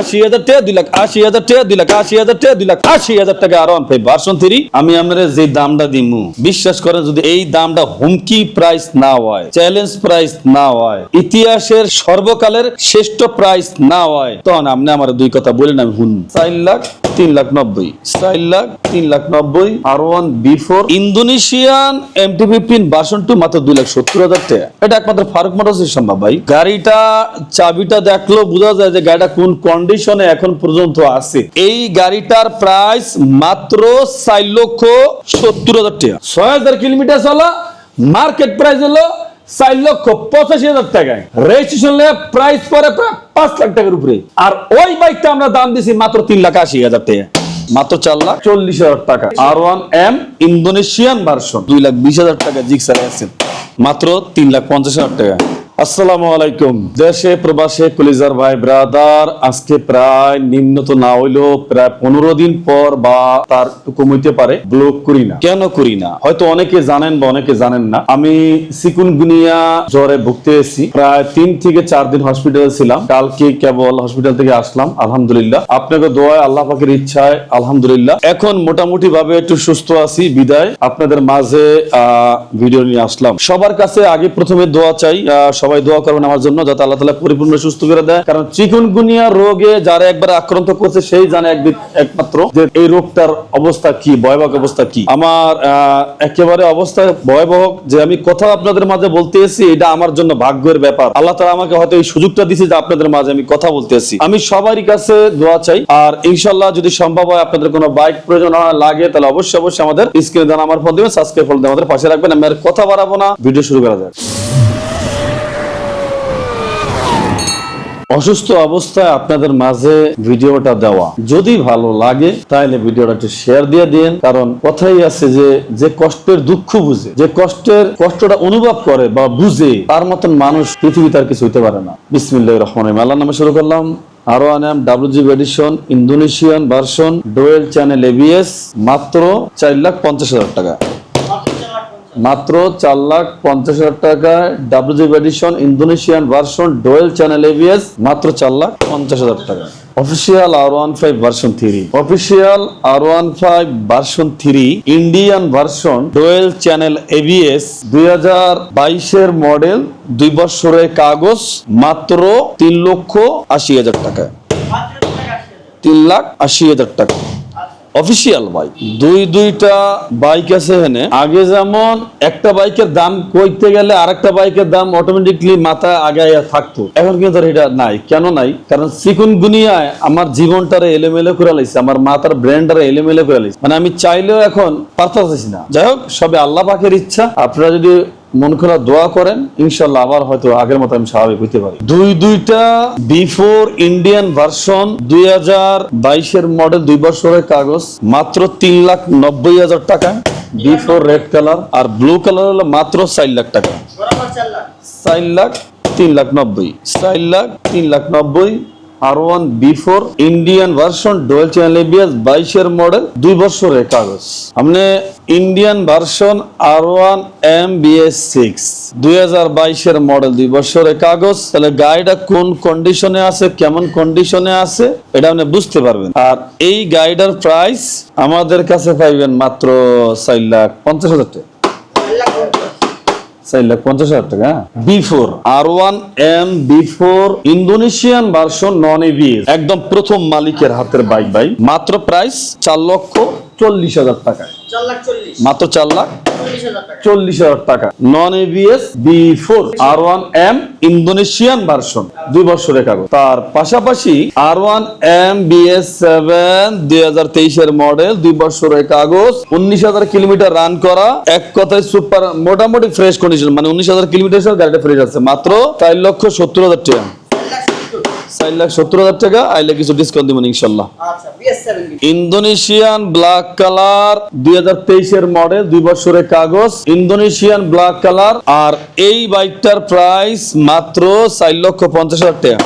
আশি হাজার। টাকা, দুই লাখ, আশি হাজার টাকা, দুই লাখ, আশি হাজার টাকা, দুই লাখ, আশি হাজার টাকা আর ওয়ান ফাইভ ভার্সন আমি যে দামটা দিমু, বিশ্বাস করেন যদি এই দামটা হুমকি প্রাইস না হয় চ্যালেঞ্জ প্রাইস না হয়, ইতিহাসের সর্বকালের শ্রেষ্ঠ প্রাইস না হয়, তখন আপনি আমার দুই কথা বলেন, আমি হুন চার লাখ, তিন লাখ নব্বই। চার লাখ, তিন লাখ নব্বই R one B four Indonesian MT fifteen version two মাত্র দুই লাখ সত্তর হাজার টাকা। এটা একমাত্র ফারুক মোটরস সম্ভব, ভাই। গাড়িটা, চাবিটা দেখলেও বোঝা যায় যে গাড়িটা কোন কন্ডিশনে এখন পর্যন্ত আছে। এই গাড়িটার প্রাইস মাত্র চার লক্ষ সত্তর হাজার টাকা। ছয় হাজার কিলোমিটার চলা মার্কেট প্রাইস হলো চার লক্ষ পঁচাশি হাজার টাকায়। রেজিস্ট্রেশন প্রাইস পরে প্রায় পাঁচ লাখ টাকার উপরে। আর ওই বাইকটা আমরা দাম দিছি মাত্র তিন লাখ আশি হাজার টাকা। মাত্র চার লাখ চল্লিশ হাজার টাকা। R one M Indonesian version দুই লাখ বিশ হাজার টাকা জিক্সারে আছে। মাত্র তিন লাখ পঞ্চাশ হাজার টাকা। আসসালামু আলাইকুম। দেশে প্রবাসে কলিজার ভাই ব্রাদার আজকে প্রায় নিম্নত না হইলেও প্রায় পনেরো দিন পর বা তার কমিতে পারে ব্লক করি না। কেন করি না? হয়তো অনেকে জানেন বা অনেকে জানেন না। আমি সিকুনগুনিয়া জ্বরে ভুগতে এসেছি। প্রায় তিন থেকে চার দিন হসপিটালে ছিলাম। কালকে কেবল হসপিটাল থেকে আসলাম আলহামদুলিল্লাহ। আপনাকে দোয়ায় আল্লাহ পাকের ইচ্ছায় আলহামদুলিল্লাহ। এখন মোটামুটি ভাবে একটু সুস্থ আছি বিদায়। আপনাদের মাঝে ভিডিও নিয়ে আসলাম। সবার কাছে আগে প্রথমে দোয়া চাই আহ, সবাই দোয়া করবেন আমার জন্য, যাতে আল্লাহ তালা পরিপূর্ণ সুস্থ করে দেয়। কারণ চিকুনগুনিয়া রোগে যারা একবার আক্রান্ত করছে, সেই জানে একদিন একমাত্র যে এই রোগটার অবস্থা কি, ভয়াবহ অবস্থা কি। আমার একেবারে অবস্থা ভয়াবহ, যে আমি কথা আপনাদের মাঝে বলতে এসেছি, এটা আমার জন্য ভাগ্যের ব্যাপার। আল্লাহ তালা আমাকে হয়তো এই সুযোগটা দিছে যে আপনাদের মাঝে আমি কথা বলতে এসেছি। আমি সবারই কাছে দোয়া চাই, আর ইনশাল্লাহ যদি সম্ভব হয় আপনাদের কোনো বাইক প্রয়োজন লাগে, তাহলে অবশ্যই অবশ্যই আমাদের স্ক্রিনে দেন আমার ফোন দেবেন সাবস্ক্রাইব ফোন আমাদের পাশে রাখবেন। আমি আর কথা বাড়াবো না, ভিডিও শুরু করা যায় অসুস্থ অবস্থায় আপনাদের মাঝে ভিডিওটা দেওয়া। যদি ভালো লাগে, তাহলে ভিডিওটা শেয়ার দিয়ে দিন কারণ কথাই আছে যে যে কষ্টের দুঃখ বুঝে, যে কষ্টের কষ্টটা অনুভব করে বা বুঝে, তার মতন মানুষ পৃথিবীতে আর কিছু হইতে পারে না। বিসমিল্লাহ রহমান আল্লাহ নামে শুরু করলাম। আরও Anam WG edition Indonesian version dual channel ABS মাত্র চার লাখ পঞ্চাশ হাজার টাকা। মাত্র চার লাখ পঞ্চাশ হাজার টাকায় WG edition Indonesian version dual channel ABS মাত্র চার লাখ পঞ্চাশ হাজার টাকা। Official R one five version three official R one five version three Indian version dual channel ABS দুই হাজার বাইশের মডেল দুই বছরের কাগজ, মাত্র তিন লক্ষ আশি হাজার টাকা। তিন লাখ আশি হাজার টাকা। Official bike. দুই, দুইটা বাইক আছে এখানে। আগে যেমন একটা বাইকের দাম কইতে গেলে আরেকটা বাইকের দাম অটোমেটিকলি মাথা আগে থাকতো। এখন কিন্তু এটা নাই। কেন নাই? কারণ চিকুন গুনিয়ায় আমার জীবনটারে এলোমেলো করে লাইছে। আমার মাথার ব্র্যান্ডারে এলোমেলো করে লাইছে। মানে আমি চাইলেও এখন পারতেছি না। যাই হোক, সবে আল্লাহ পাকের ইচ্ছা। আপনারা যদি মন খোলা দোয়া করেন ইনশাল্লাহ আবার হয়তো আগের মতো আমি স্বাভাবিক হইতে পারি। দুই দুইটা বিফোর ইন্ডিয়ান ভার্সন দুই হাজার বাইশের মডেল দুই বছরের কাগজ মাত্র তিন লাখ নব্বই হাজার টাকা। বিফোর রেড কালার আর ব্লু কালার হলো মাত্র চার লাখ টাকা। চার লাখ তিন লাখ নব্বই। চার লাখ তিন লাখ নব্বই। R one B four Indian version dual channel ABS বাইশের মডেল দুই বছরের কাগজ। আপনি Indian version R one M BS six দুই হাজার বাইশের মডেল দুই বছরের কাগজ। তাহলে গাড়িটা কোন কন্ডিশনে আছে, কেমন কন্ডিশনে আছে, এটা আপনি বুঝতে পারবেন। আর এই গাড়িটার প্রাইস আমাদের কাছে পাইবেন মাত্র চার লাখ পঞ্চাশ হাজার টাকা। চার লাখ পঞ্চাশ হাজার টাকা R one M Indonesian non একদম প্রথম মালিকের হাতের বাইক ভাই। মাত্র প্রাইস চার লক্ষ চল্লিশ হাজার টাকায়। মাত্র চার লাখ? চল্লিশ হাজার টাকা। Non ABS B four R one M Indonesian version দুই বছরের কাগজ। তার পাশাপাশি R one M BS seven দুই হাজার তেইশের মডেল দুই বছরের কাগজ উনিশ হাজার কিলোমিটার রান করা এক কথায় সুপার মোটামুটি ফ্রেশ কন্ডিশন মানে উনিশ হাজার কিলোমিটার গাড়িটা ফ্রেশ আছে। মাত্র চার লক্ষ সত্তর হাজার টাকা। চার লাখ সত্তর হাজার টাকা আইলে কিছু ডিসকাউন্ট দিবেন ইনশাল্লাহ। ইন্দোনেশিয়ান ব্ল্যাক কালার দুই হাজার তেইশের মডেল দুই বছরের কাগজ ইন্দোনেশিয়ান ব্ল্যাক কালার আর এই বাইকটার প্রাইস মাত্র চার লক্ষ পঞ্চাশ হাজার টাকা।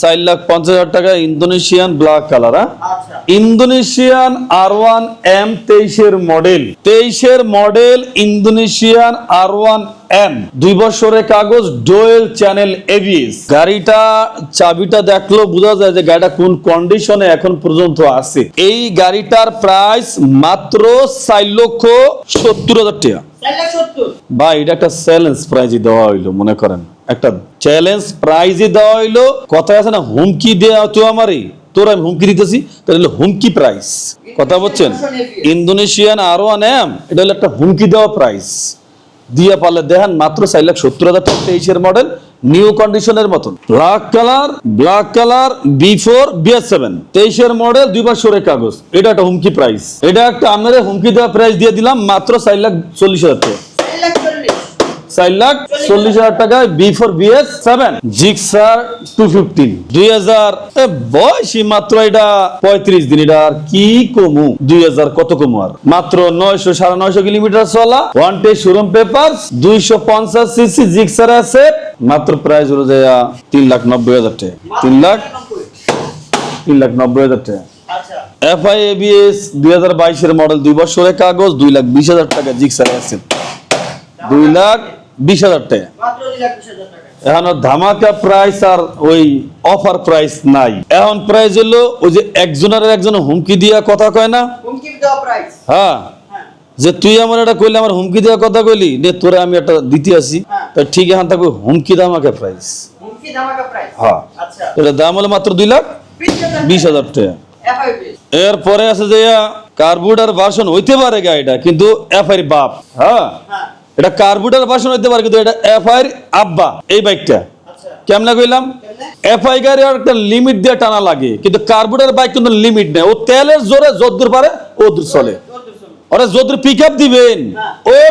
চার লাখ পঞ্চাশ হাজার টাকা ইন্দোনেশিয়ান ব্ল্যাক কালার হ্যাঁ? আচ্ছা। ইন্দোনেশিয়ান আর ওয়ান এম তেইশের মডেল। তেইশের model Indonesian R one M দুই বছরের কাগজ ডোয়েল চ্যানেল এবিএস গাড়িটা চাবিটা দেখল বোঝা যায় যে গাড়িটা কোন কন্ডিশনে এখন পর্যন্ত আছে। এই গাড়িটার প্রাইস মাত্র চার লক্ষ সত্তর হাজার টাকা। বা এটা একটা চ্যালেঞ্জ প্রাইজই দেওয়া হইল, মনে করেন। একটা চ্যালেঞ্জ প্রাইজই দেওয়া হইল, কথায় আছে না, হুমকি দেওয়া তো আমারই। তোর আমি হুমকি দিতেছি, তাহলে হলো হুমকি প্রাইস কথা বলছেন ইন্দোনেশিয়ান আরও নেম এটা হলো একটা হুমকি দেওয়া প্রাইস দিয়া পারলে দেখেন, মাত্র চার লাখ সত্তর হাজার টাকা তেইশের মডেল নিউ কন্ডিশনের মতন। Black colour black colour, B four BS seven. তেইশের মডেল দুই সরে কাগজ। এটা একটা হুমকি প্রাইস। এটা একটা আমাদের হুমকি দেওয়া প্রাইস দিয়ে দিলাম, মাত্র চার লাখ চল্লিশ হাজার টাকা। চার লাখ চল্লিশ হাজার টাকায় B four BS seven Gixxer two fifteen দুই হাজার বয়সী মাত্র এটা পঁয়ত্রিশ দিন। এটা আর কি কমু? দুই হাজার কত কমু আর? মাত্র নয়শো, সাড়ে নয়শো কিলোমিটার চলা। ওয়ান টে শোরুম পেপার দুইশো পঞ্চাশ সিসি জিক্সার আছে মাত্র প্রাইস হলো যে তিন লাখ নব্বই হাজার টাকা। তিন লাখ তিন লাখ নব্বই হাজার টাকা। আচ্ছা এফআই এবিএস দুই হাজার বাইশের মডেল দুই বছরের কাগজ, দুই লাখ বিশ হাজার টাকা জিক্সার আছে দুই লাখ বিশ হাজার টাকা। এখন ধামাকা প্রাইস আর ওই অফার প্রাইস নাই। এখন প্রাইস হলো ওই যে একজনের একজন হুমকি দিয়া কথা কয় না? হুমকি দেওয়া প্রাইস হ্যাঁ। হ্যাঁ। যে তুই আমার এটা কইলে আমার হুমকি দেওয়া কথা কইলি নে তোরে আমি একটা দিতে আসি। হ্যাঁ। তা ঠিক এখন থাকবে হুমকি ধামাকা প্রাইস হুমকি ধামাকা প্রাইস হ্যাঁ। আচ্ছা। এটা দাম হলো মাত্র দুই লাখ বিশ হাজার টাকা। এরপরে আছে যে কার্বুটার ভার্সন হইতে পারে গাড়িটা কিন্তু এফআই বাপ। হ্যাঁ। হ্যাঁ। এটা কার্বুটার ভার্সন হইতে পারে কিন্তু এটা এফআই আব্বা এই বাইকটা আচ্ছা। কেমনে কইলাম? এফআই গাড়ি আর একটা লিমিট দিয়ে টানা লাগে কিন্তু কার্বুটার বাইক কিন্তু লিমিট নেই। ও তেলের জোরে যদ্দূর পারে ও দূর চলে। চলবে ওরা যদ্দূর পিক আপ দিবেন হ্যাঁ। ওই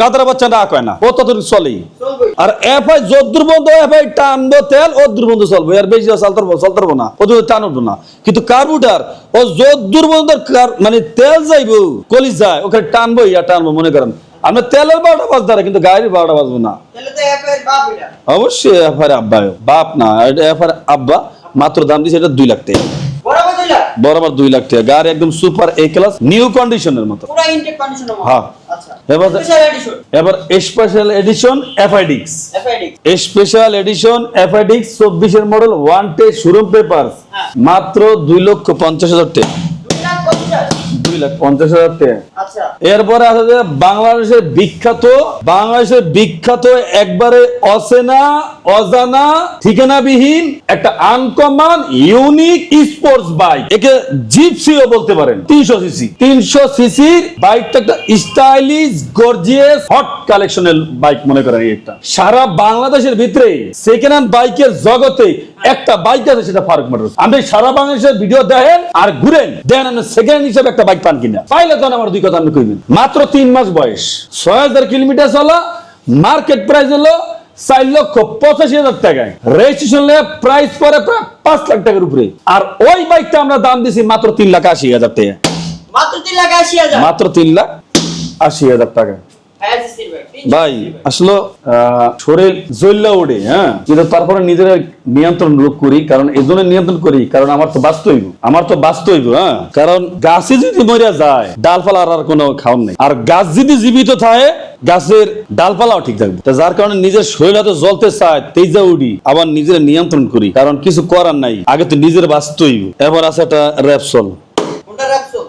গাদরা বাচ্চা না কয় না ও ততদূর চলেই। চলবে আর এফআই যদ্দূর বন্ধ এফআই টানবো তেল ও দূর বন্ধ চলবে। আর বেশি চলতে পারব চলতে পারব না। ও দূর টান উঠবো না। কিন্তু কার্বুটার ও যদ্দূর বন্ধ মানে তেল যাইবো কলিজ যায় ওখানে টানবো ইয়া টানবো মনে করেন। আমরা তেলের বারোটা বাজতে পারে কিন্তু গাড়ির বারোটা বাজবো না। এফআইআর অবশ্যই এফআর আব্বা বাপ না এটা এফআর আব্বা মাত্র দাম দিয়েছে এটা দুই লাখ টাকা। বরাবর দুই লাখ? টাকা গাড়ি একদম সুপার এ ক্লাস নিউ কন্ডিশনের মতো। হ্যাঁ। আচ্ছা। এবার স্পেশাল এডিশন স্পেশাল এডিশন এফআইডিক্স এফআইডি স্পেশাল এডিশন এফআইডিক্স চব্বিশের মডেল ওয়ান টে শোরুম পেপার। মাত্র দুই লক্ষ পঞ্চাশ হাজার টাকা। দুই লাখ পঞ্চাশ দুই লাখ পঞ্চাশ হাজার টাকা। আচ্ছা। এরপরে আছে যে বাংলাদেশের বিখ্যাত বাংলাদেশের বিখ্যাত একবারে অচেনা অজানা ঠিকানাবিহীন একটা আনকমন ইউনিক স্পোর্টস বাইক একে জিপসিও বলতে পারেন। তিনশো সিসি তিনশো সিসির বাইকটা একটা স্টাইলিশ গর্জিয়াস হট কালেকশনের বাইক মনে করেন একটা। সারা বাংলাদেশের ভিতরে সেকেন্ড হ্যান্ড বাইকের জগতে একটা বাইক আছে সেটা ফারুক মোটরস। আপনি সারা বাংলাদেশের ভিডিও দেখেন আর ঘুরেন। দেন আপনি সেকেন্ড হিসেবে একটা বাইক পান কিনা? পাইলে জান আমার দুই কথা আমি কইবেন। মাত্র তিন মাস বয়স। ছয় হাজার কিলোমিটার চলা মার্কেট প্রাইস হলো চার লক্ষ পঁচাশি হাজার টাকায়। রেজিস্ট্রেশন প্রাইস পরে প্রায় পাঁচ লাখ টাকার উপরে। আর ওই বাইকটা আমরা দাম দিছি মাত্র তিন লাখ আশি হাজার টাকা। মাত্র তিন লাখ আশি হাজার। মাত্র তিন লাখ আশি হাজার টাকা। ভাই, আসলে শরীর জ্বললা ওঠে হ্যাঁ? কিন্তু তারপরে নিজের নিয়ন্ত্রণ রোগ করি, কারণ এই জন্য নিয়ন্ত্রণ করি, কারণ আমার তো বাঁচতে হইব আমার তো বাঁচতে হইব হ্যাঁ? কারণ গাছে যদি মরিয়া যায়, ডালপালা আর কোনো খাওয়ান নেই। আর গাছ যদি জীবিত থাকে, গাছের ডালপালাও ঠিক থাকবে। তা যার কারণে নিজের শরীর হয়তো জ্বলতে চায়, তেজা উঠি, আবার নিজের নিয়ন্ত্রণ করি, কারণ কিছু করার নাই, আগে তো নিজের বাঁচতে হইব এবার আছে একটা Repsol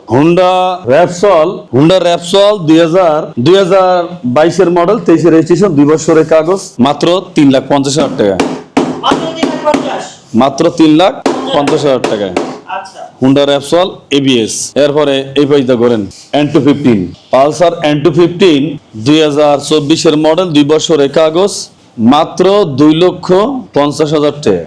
Honda Repsol Honda Repsol দুই হাজার দুই হাজার বাইশের মডেল তেইশের রেজিস্ট্রেশন দুই বছরের কাগজ মাত্র তিন লাখ পঞ্চাশ হাজার টাকা। মাত্র তিন লাখ পঞ্চাশ? হাজার আচ্ছা। হুন্ডা র্যাপসল এবিএস এরপরে এই পাইটা করেন N two fifteen Pulsar N two fifteen দুই হাজার চব্বিশের মডেল দুই বছরের কাগজ মাত্র দুই লক্ষ পঞ্চাশ হাজার টাকা।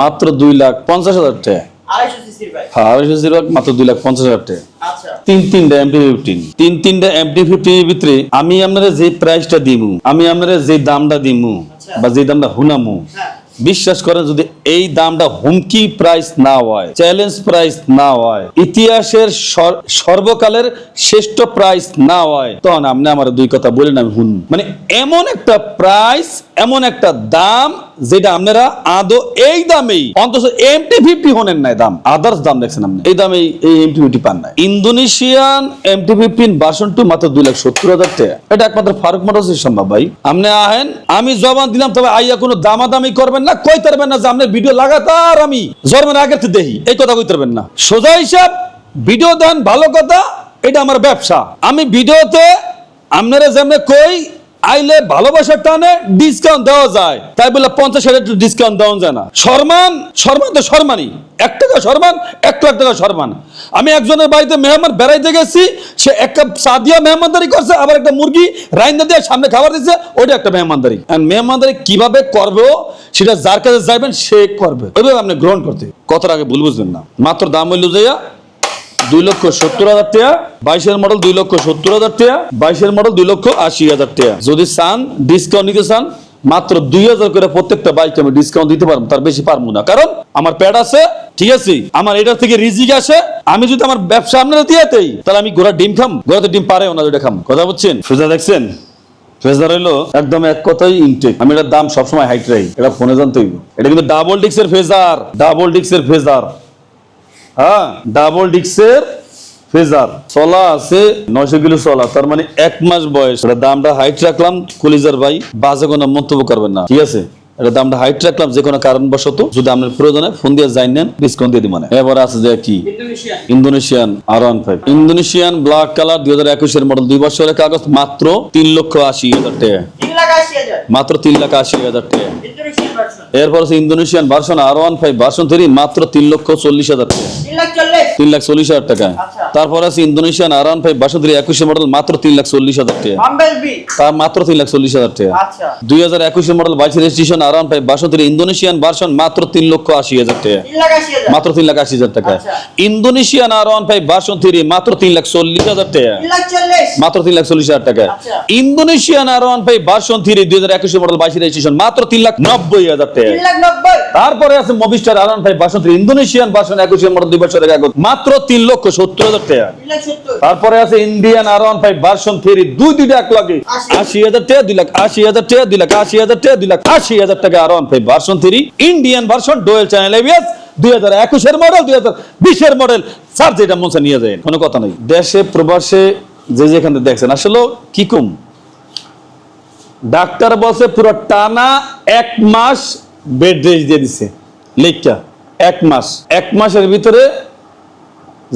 মাত্র দুই লাখ পঞ্চাশ হাজার টাকা। আড়াইশো সিসির ভাই আড়াইশো জিরো মাত্র দুই লাখ পঞ্চাশ হাজার টাকা। তিন তিনটা এমটি ফিফটিন তিন তিনটা এমটি ফিফটিনের ভিতরে আমি আপনারা যে প্রাইসটা দিমু আমি আপনারা যে দামটা দিমু। বা যে দামটা হুনামু বিশ্বাস করেন যদি এই দামটা হুমকি প্রাইস না হয় চ্যালেঞ্জ প্রাইস না হয় ইতিহাসের সর- সর্বকালের শ্রেষ্ঠ প্রাইস না হয় তখন আপনি আমার দুই কথা বলেন আমি হুন মানে এমন একটা প্রাইস এমন একটা দাম যেটা আপনারা আদৌ এই দামেই, অন্তত এমটি ফিফটি হনেন নাই দাম। আদার্স দাম দেখছেন আপনি। এই দামে এই এমটি ফিফটি পান না Indonesian MT fifteen version two মাত্র দুই লাখ সত্তর হাজার টাকা। এটা একমাত্র ফারুক মোটরসের সম্ভব ভাই। আপনি আহেন, আমি জবান দিলাম, তবে আইয়া কোনো দামাদামি করবেন না, কই পারবেন না যে আপনার ভিডিও লাগাতার আমি জন্মের থেকে দেখি। এই কথা কইতে পারবেন না। সোজা হিসাব, ভিডিও দেন ভালো কথা, এটা আমার ব্যবসা। আমি ভিডিওতে আপনারা যেমন কই আইলে ভালোবাসার টানে ডিসকাউন্ট দেওয়া যায়। তাই বলে পঞ্চাশ হাজার ডিসকাউন্ট দেওয়া যায় না। সম্মান সম্মান তো সম্মানই এক টাকা সম্মান এক লাখ টাকা সম্মান আমি একজনের বাড়িতে মেহমান বেড়াইতে গেছি, সে এক কাপ চা দিয়া মেহমানদারি করছে, আবার একটা মুরগি রাইন্দা দিয়ে সামনে খাবার দিচ্ছে ওইটা একটা মেহমানদারি। আর মেহমানদারি কীভাবে করবে, সেটা যার কাছে যাইবেন, সে করবে। ওইভাবে আপনি গ্রহণ করতে। কত আগে ভুল বুঝবেন না। মাত্র দাম হইল যাইয়া দুই লক্ষ সত্তর হাজার টাকা, বাইশের মডেল দুই লক্ষ সত্তর হাজার টাকা, বাইশের মডেল দুই লক্ষ আশি হাজার টাকা। যদি চান ডিসকাউন্ট নিতে চান, মাত্র দুই হাজার করে প্রত্যেকটা বাইক আমি ডিসকাউন্ট দিতে পারব, তার বেশি পারব না। কারণ আমার প্যাড আছে, ঠিক আছে? আমার এটার থেকে রিজিক আসে, আমি যদি আমার ব্যবসা আপনারা দিয়ে তাহলে আমি ঘোড়া ডিম খাম, ঘোড়াতে ডিম পারেও না যেটা খাম। কথা বুঝছেন? সোজা দেখছেন? ফেজার হলো একদম এক কথাই ইনটেক আমি এটার দাম সবসময় হাইট রাখি এটা ফোনে জানতে হইব। এটা কিন্তু ডাবল ডিক্সের ফেজার ডাবল ডিক্সের ফেজার হ্যাঁ। ডাবল ডিক্সের ফেজার। চলা আছে নয়শো কিলো চলা, তার মানে এক মাস বয়স। দামটা হাইট রাখলাম, কলিজার ভাই বাজে কোনো মন্তব্য করবেন না, ঠিক আছে? এটা দামটা হাইট রাখলাম যে কোনো কারণবশত যদি আপনার প্রয়োজনে ফোন দিয়ে যাই নেন ডিসকাউন্ট দিয়ে দিব মানে এবার আছে যে কি? Indonesian. R one five Indonesian black colour দুই হাজার একুশের মডেল দুই বছরের কাগজ মাত্র তিন লক্ষ আশি হাজার টাকা। মাত্র তিন লাখ আশি হাজার টাকা। এরপর আছে Indonesian version R one five version three মাত্র তিন লক্ষ চল্লিশ হাজার টাকা। তিন লাখ চল্লিশ হাজার টাকা আচ্ছা। তারপর আছে Indonesian R one five version three model মাত্র তিন লাখ চল্লিশ হাজার টাকা তার মাত্র তিন লাখ চল্লিশ হাজার টাকা আচ্ছা দুই হাজার একুশের মডেল বাইশ registration R one five version Indonesian version মাত্র তিন লক্ষ আশি হাজার টাকা মাত্র তিন লাখ আশি হাজার টাকা আচ্ছা। ইন্দোনেশিয়ান ফাইভ ভার্সন থ্রি মাত্র তিন লাখ চল্লিশ হাজার টাকা মাত্র তিন লাখ চল্লিশ হাজার টাকা আচ্ছা। ইন্দোনেশিয়ান ফাইভ ভার্সন থ্রি দুই হাজার একুশের মডেল বাইশ রেজিস্ট্রেশন মাত্র তিন লাখ নব্বই হাজার টাকা তারপরে আছে মবিস্টার R one five version three Indonesian version একুশের মডেল বছরের কাগজ মাত্র তিন লক্ষ সত্তর হাজার টাকা। তারপরে আছে Indian R one five version three দুই দুইটা এক লাখে আশি। হাজার টাকা দুই লাখ আশি হাজার টাকা দুই লাখ আশি হাজার টাকা দুই লাখ আশি হাজার টাকা R one five version three Indian version dual channel ABS দুই হাজার একুশের মডেল দুই হাজার বিশের মডেল স্যার যেটা নিয়ে যায় কোনো কথা নেই। দেশে প্রবাসে যে যেখানে দেখছেন আসলে কি কম? ডাক্তার বসে পুরো টানা এক মাস বেড রেস্ট দিয়ে দিছে। লেখা এক মাস। এক মাসের ভিতরে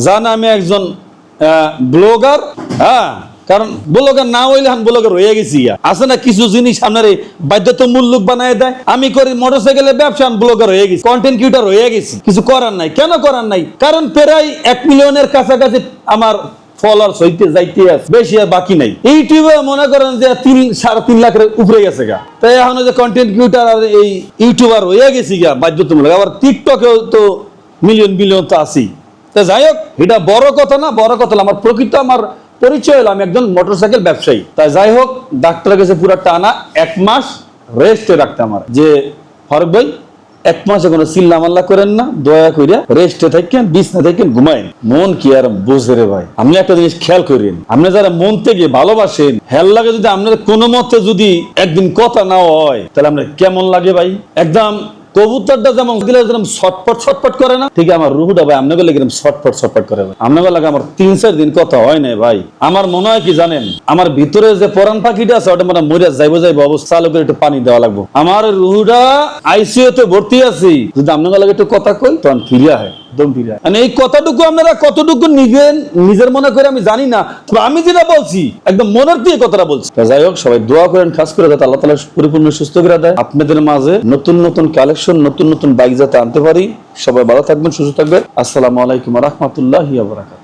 জান আমি একজন ব্লগার হ্যাঁ কারণ ব্লগার না হইলে আমি ব্লগার হয়ে গেছি আছে না কিছু জিনিস আপনার বাধ্যতামূলক বানায় দেয়? আমি করি মোটরসাইকেলের ব্যবসা, আমি ব্লগার হয়ে গেছি কন্টেন্ট কিউটার হয়ে গেছি। কিছু করার নাই। কেন করার নাই? কারণ প্রায় এক মিলিয়নের কাছাকাছি আমার ফলোয়ার্স হইতে যাইতে আছে বেশি আর বাকি নাই। ইউটিউবে মনে করেন যে তিন, সাড়ে তিন লাখের উপরে গেছে গা। তাই এখন যে কন্টেন্ট কিউটার আর এই ইউটিউবার হয়ে গেছি গা, বাধ্যতামূলক। আবার টিকটকেও তো মিলিয়ন মিলিয়ন তো আছেই। তা যাই হোক, এটা বড় কথা না, বড় কথা আমার প্রকৃত আমার পরিচয় হলো, আমি একজন মোটরসাইকেল ব্যবসায়ী। তাই যাই হোক, ডাক্তারের কাছে পুরো টানা এক মাস রেস্টে রাখতে আমার। যে ফারুক ভাই এক মাসে কোনো চিল্লা মাল্লা করেন না, দয়া করিয়া রেস্টে থাকেন, বিছনা থাকেন ঘুমাইন মন কি আর বুঝে রে ভাই? আপনি একটা জিনিস খেয়াল করেন। আপনি যারা মন থেকে ভালোবাসেন, হেল লাগে যদি আপনার কোনো মতে যদি একদিন কথা না হয়, তাহলে আপনার কেমন লাগে ভাই? একদম কবুতরটা যেমন ছটপট ছটপট করে না, ঠিক আমার রুহুটা ভাই, আপনাকে লাগে এরকম ছটপট ছটপট করে ভাই। আপনাকে লাগে আমার তিন, চার দিন কথা হয় নাই ভাই। আমার মনে হয় কি জানেন, আমার ভিতরে যে পরান পাখিটা আছে, ওটা মানে মরিয়া যাইবো যাইবো অবস্থা, আলো করে একটু পানি দেওয়া লাগবো। আমার রুহুটা আইসিইউ তে ভর্তি আছি। যদি আপনাকে লাগে একটু কথা কই, তখন ফিরিয়া হয় একদম ফিরিয়া মানে এই কথাটুকু আপনারা কতটুকু নিজের নিজের মনে করে আমি জানি না আমি যেটা বলছি একদম মনের দিয়ে কথাটা বলছি। যাই হোক সবাই দোয়া করেন খাস করে যাতে আল্লাহ তালা পরিপূর্ণ সুস্থ করে দেয়। আপনাদের মাঝে নতুন নতুন কালেকশন নতুন নতুন বাইক যাতে আনতে পারি। সবাই ভালো থাকবেন সুস্থ থাকবেন। আসসালামু আলাইকুম রহমতুল্লাহ বারাকাত